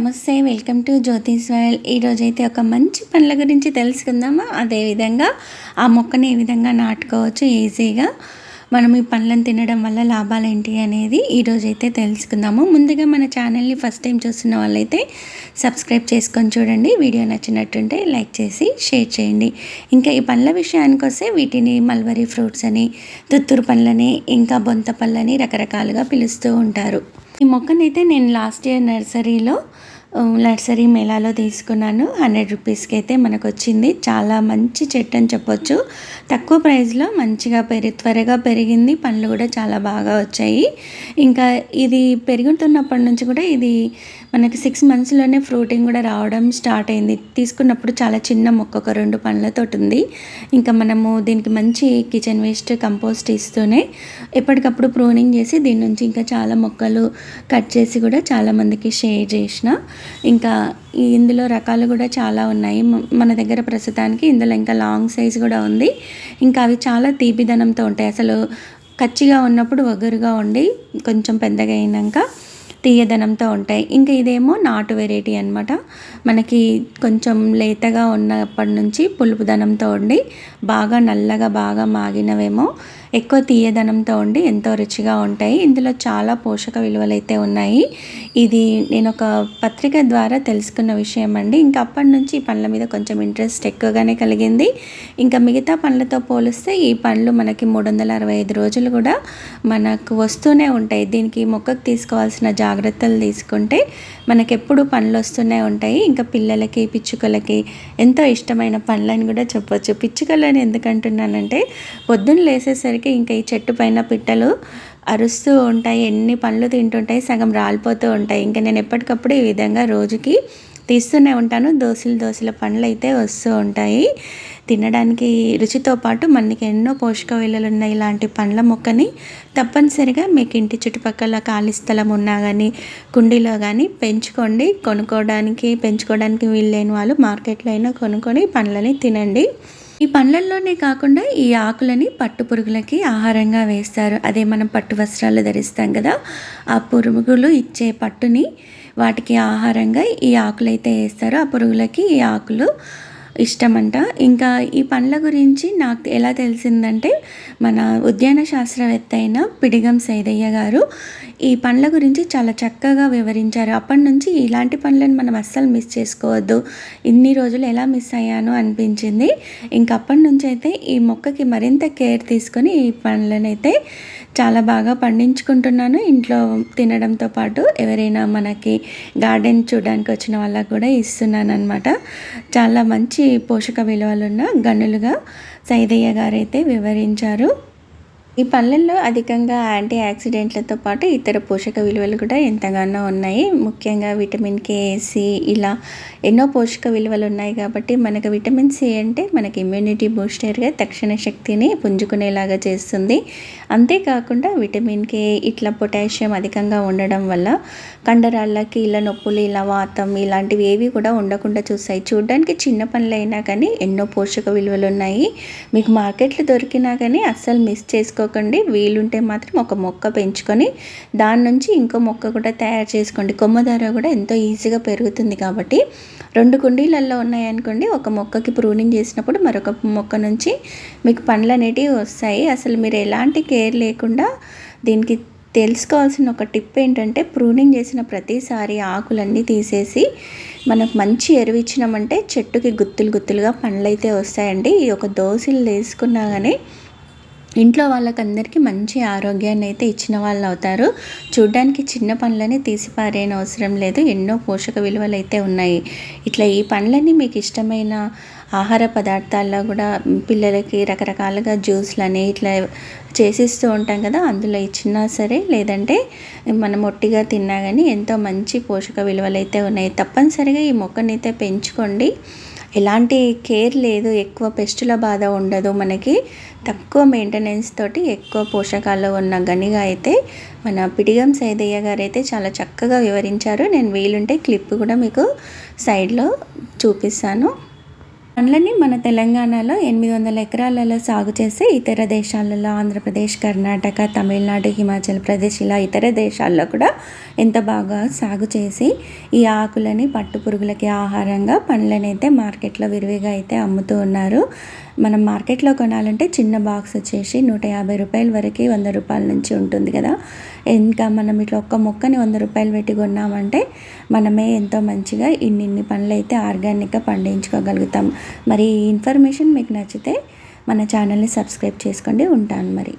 నమస్తే welcome to Jyothish world ఈరోజు అయితే ఒక మంచి పండ్ల గురించి తెలుసుకుందామా? అదేవిధంగా ఆ మొక్కని ఏ విధంగా నాటుకోవచ్చు? ఈజీగా మనం ఈ పండ్లను తినడం వల్ల లాభాలు ఏంటి అనేది ఈరోజు అయితే తెలుసుకుందాము. ముందుగా మన ఛానల్ని ఫస్ట్ టైం చూస్తున్న వాళ్ళైతే సబ్స్క్రైబ్ చేసుకొని చూడండి. వీడియో నచ్చినట్టుంటే లైక్ చేసి షేర్ చేయండి. ఇంకా ఈ పండ్ల విషయానికి వస్తే వీటిని మల్బరీ ఫ్రూట్స్ అని తుత్తూరు పండ్లని ఇంకా బొంత పళ్ళని రకరకాలుగా పిలుస్తూ ఉంటారు. ఈ మొక్కనైతే నేను లాస్ట్ ఇయర్ నర్సరీలో నర్సరీ మేళాలో తీసుకున్నాను. హండ్రెడ్ రూపీస్కి అయితే మనకు వచ్చింది చాలా మంచి చెట్టు అని చెప్పొచ్చు. తక్కువ ప్రైస్లో మంచిగా పెరి త్వరగా పెరిగింది. పండ్లు కూడా చాలా బాగా వచ్చాయి. ఇంకా ఇది పెరుగుతున్నప్పటి నుంచి కూడా ఇది మనకి సిక్స్ మంత్స్లోనే ఫ్రూటింగ్ కూడా రావడం స్టార్ట్ అయింది. తీసుకున్నప్పుడు చాలా చిన్న మొక్క ఒక రెండు పండ్లతో ఉంది. ఇంకా మనము దీనికి మంచి కిచెన్ వేస్ట్ కంపోస్ట్ ఇస్తూనే ఎప్పటికప్పుడు ప్రూనింగ్ చేసి దీని నుంచి ఇంకా చాలా మొక్కలు కట్ చేసి కూడా చాలామందికి షేర్ చేసిన ఇంకా ఇందులో రకాలు కూడా చాలా ఉన్నాయి. మన దగ్గర ప్రస్తుతానికి ఇందులో ఇంకా లాంగ్ సైజ్ కూడా ఉంది. ఇంకా అవి చాలా తీపిదనంతో ఉంటాయి. అసలు కచ్చిగా ఉన్నప్పుడు వగరుగా ఉండి కొంచెం పెద్దగా అయినాక తీయదనంతో ఉంటాయి. ఇంకా ఇదేమో నాటు వెరైటీ అనమాట మనకి కొంచెం లేతగా ఉన్నప్పటి నుంచి పులుపుదనంతో ఉండి బాగా నల్లగా బాగా మాగినవేమో ఎక్కువ తీయదనంతో ఉండి ఎంతో రుచిగా ఉంటాయి. ఇందులో చాలా పోషక విలువలు అయితే ఉన్నాయి. ఇది నేను ఒక పత్రిక ద్వారా తెలుసుకున్న విషయం అండి. ఇంకా అప్పటి నుంచి ఈ పండ్ల మీద కొంచెం ఇంట్రెస్ట్ ఎక్కువగానే కలిగింది. ఇంకా మిగతా పండ్లతో పోలిస్తే ఈ పండ్లు మనకి మూడు వందల అరవై ఐదు రోజులు కూడా మనకు వస్తూనే ఉంటాయి. దీనికి మొక్కకు తీసుకోవాల్సిన జాగ్రత్తలు తీసుకుంటే మనకి ఎప్పుడు పండ్లు వస్తూనే ఉంటాయి. ఇంకా పిల్లలకి పిచ్చుకలకి ఎంతో ఇష్టమైన పనులని కూడా చెప్పొచ్చు. పిచ్చుకలని ఎందుకంటున్నానంటే పొద్దున్న లేసేసరికి ఇంకా ఈ చెట్టు పైన పిట్టలు అరుస్తూ ఉంటాయి ఎన్ని పండ్లు తింటుంటాయి సగం రాలిపోతూ ఉంటాయి. ఇంకా నేను ఎప్పటికప్పుడు ఈ విధంగా రోజుకి తీస్తూనే ఉంటాను. దోశలు దోశల పండ్లు అయితే వస్తూ ఉంటాయి. తినడానికి రుచితో పాటు మనకి ఎన్నో పోషక విలువలు ఉన్నాయి ఇలాంటి పండ్ల మొక్కని తప్పనిసరిగా మీకు ఇంటి చుట్టుపక్కల ఖాళీ స్థలం ఉన్నా కానీ కుండీలో కానీ పెంచుకోండి. కొనుక్కోవడానికి పెంచుకోవడానికి వీల్లేని వాళ్ళు మార్కెట్లో అయినా కొనుక్కొని పండ్లని తినండి. ఈ పండ్లల్లోనే కాకుండా ఈ ఆకులని పట్టు పురుగులకి ఆహారంగా వేస్తారు. అదే మనం పట్టు వస్త్రాలు ధరిస్తాం కదా ఆ పురుగులు ఇచ్చే పట్టుని వాటికి ఆహారంగా ఈ ఆకులు అయితే వేస్తారు ఆ పురుగులకి ఈ ఆకులు ఇష్టమంట. ఇంకా ఈ పండ్ల గురించి నాకు ఎలా తెలిసిందంటే మన ఉద్యాన శాస్త్రవేత్త అయిన పిడిగం సైదయ్య గారు ఈ పండ్ల గురించి చాలా చక్కగా వివరించారు. అప్పటి నుంచి ఇలాంటి పండ్లను మనం అస్సలు మిస్ చేసుకోవద్దు. ఇన్ని రోజులు ఎలా మిస్ అయ్యాను అనిపించింది. ఇంకా అప్పటి నుంచి అయితే ఈ మొక్కకి మరింత కేర్ తీసుకొని ఈ పండ్లను అయితే చాలా బాగా పండించుకుంటున్నాను. ఇంట్లో తినడంతో పాటు ఎవరైనా మనకి గార్డెన్ చూడడానికి వచ్చిన వాళ్ళకు కూడా ఇస్తున్నాను అనమాట చాలా మంచి పోషక విలువలున్న గనులుగా సైదయ్య గారైతే వివరించారు. ఈ పళ్ళల్లో అధికంగా యాంటీ ఆక్సిడెంట్లతో పాటు ఇతర పోషక విలువలు కూడా ఎంతగానో ఉన్నాయి. ముఖ్యంగా విటమిన్ కే సి ఇలా ఎన్నో పోషక విలువలు ఉన్నాయి కాబట్టి మనకు విటమిన్ సి అంటే మనకి ఇమ్యూనిటీ బూస్టర్గా తక్షణ శక్తిని పుంజుకునేలాగా చేస్తుంది. అంతేకాకుండా విటమిన్ కే ఇట్లా పొటాషియం అధికంగా ఉండడం వల్ల కండరాళ్ళకి ఇలా నొప్పులు ఇలా వాతం ఇలాంటివి ఏవి కూడా ఉండకుండా చూస్తాయి. చూడడానికి చిన్న పనులైనా కానీ ఎన్నో పోషక విలువలు ఉన్నాయి. మీకు మార్కెట్లో దొరికినా కానీ అస్సలు మిస్ చేసుకో మర్చిపోకండి వీలుంటే మాత్రం ఒక మొక్క పెంచుకొని దాని నుంచి ఇంకో మొక్క కూడా తయారు చేసుకోండి. కొమ్మ ధర కూడా ఎంతో ఈజీగా పెరుగుతుంది కాబట్టి. రెండు కుండీలలో ఉన్నాయనుకోండి ఒక మొక్కకి ప్రూనింగ్ చేసినప్పుడు మరొక మొక్క నుంచి మీకు పండ్లు అనేటివి వస్తాయి. అసలు మీరు ఎలాంటి కేర్ లేకుండా దీనికి తెలుసుకోవాల్సిన ఒక టిప్ ఏంటంటే ప్రూనింగ్ చేసిన ప్రతిసారి ఆకులన్నీ తీసేసి మనకు మంచి ఎరువు ఇచ్చినామంటే చెట్టుకి గుత్తులు గుత్తులుగా పండ్లు అయితే వస్తాయండి. ఈ ఒక దోశలు వేసుకున్నా కానీ ఇంట్లో వాళ్ళకందరికీ మంచి ఆరోగ్యాన్ని అయితే ఇచ్చిన వాళ్ళు అవుతారు. చూడ్డానికి చిన్న పనులని తీసి అవసరం లేదు. ఎన్నో పోషక విలువలు అయితే ఉన్నాయి. ఇట్లా ఈ పండ్లని మీకు ఇష్టమైన ఆహార పదార్థాల్లో కూడా పిల్లలకి రకరకాలుగా జ్యూస్లని ఇట్లా చేసిస్తూ ఉంటాం కదా అందులో ఇచ్చినా సరే లేదంటే మనం ఒట్టిగా తిన్నా కానీ ఎంతో మంచి పోషక విలువలు అయితే ఉన్నాయి. తప్పనిసరిగా ఈ మొక్కనైతే పెంచుకోండి. ఎలాంటి కేర్ లేదు ఎక్కువ పెస్టుల బాధ ఉండదు మనకి. తక్కువ మెయింటెనెన్స్ తోటి ఎక్కువ పోషకాలు ఉన్న గనిగా అయితే మన పిడిగం సైదయ్య గారు అయితే చాలా చక్కగా వివరించారు. నేను వీలుంటే క్లిప్ కూడా మీకు సైడ్లో చూపిస్తాను. పండ్లని మన తెలంగాణలో ఎనిమిది వందల ఎకరాలలో సాగు చేసి ఇతర దేశాలలో ఆంధ్రప్రదేశ్ కర్ణాటక తమిళనాడు హిమాచల్ ప్రదేశ్ ఇలా ఇతర దేశాల్లో కూడా ఎంత బాగా సాగు చేసి ఈ ఆకులని పట్టు పురుగులకి ఆహారంగా పండ్లని అయితే మార్కెట్లో విరివిగా అయితే అమ్ముతూ ఉన్నారు. మనం మార్కెట్లో కొనాలంటే చిన్న బాక్స్ వచ్చేసి నూట యాభై రూపాయల వరకు వంద రూపాయల నుంచి ఉంటుంది కదా. ఇంకా మనం ఇట్లా ఒక్క మొక్కని వంద రూపాయలు పెట్టి కొన్నామంటే మనమే ఎంతో మంచిగా ఇన్నిన్ని ఇన్ని పండ్లు అయితే ఆర్గానిక్గా పండించుకోగలుగుతాం. మరి ఈ ఇన్ఫర్మేషన్ మీకు నచ్చితే మన ఛానల్ని సబ్స్క్రైబ్ చేసుకోండి ఉంటాను మరి.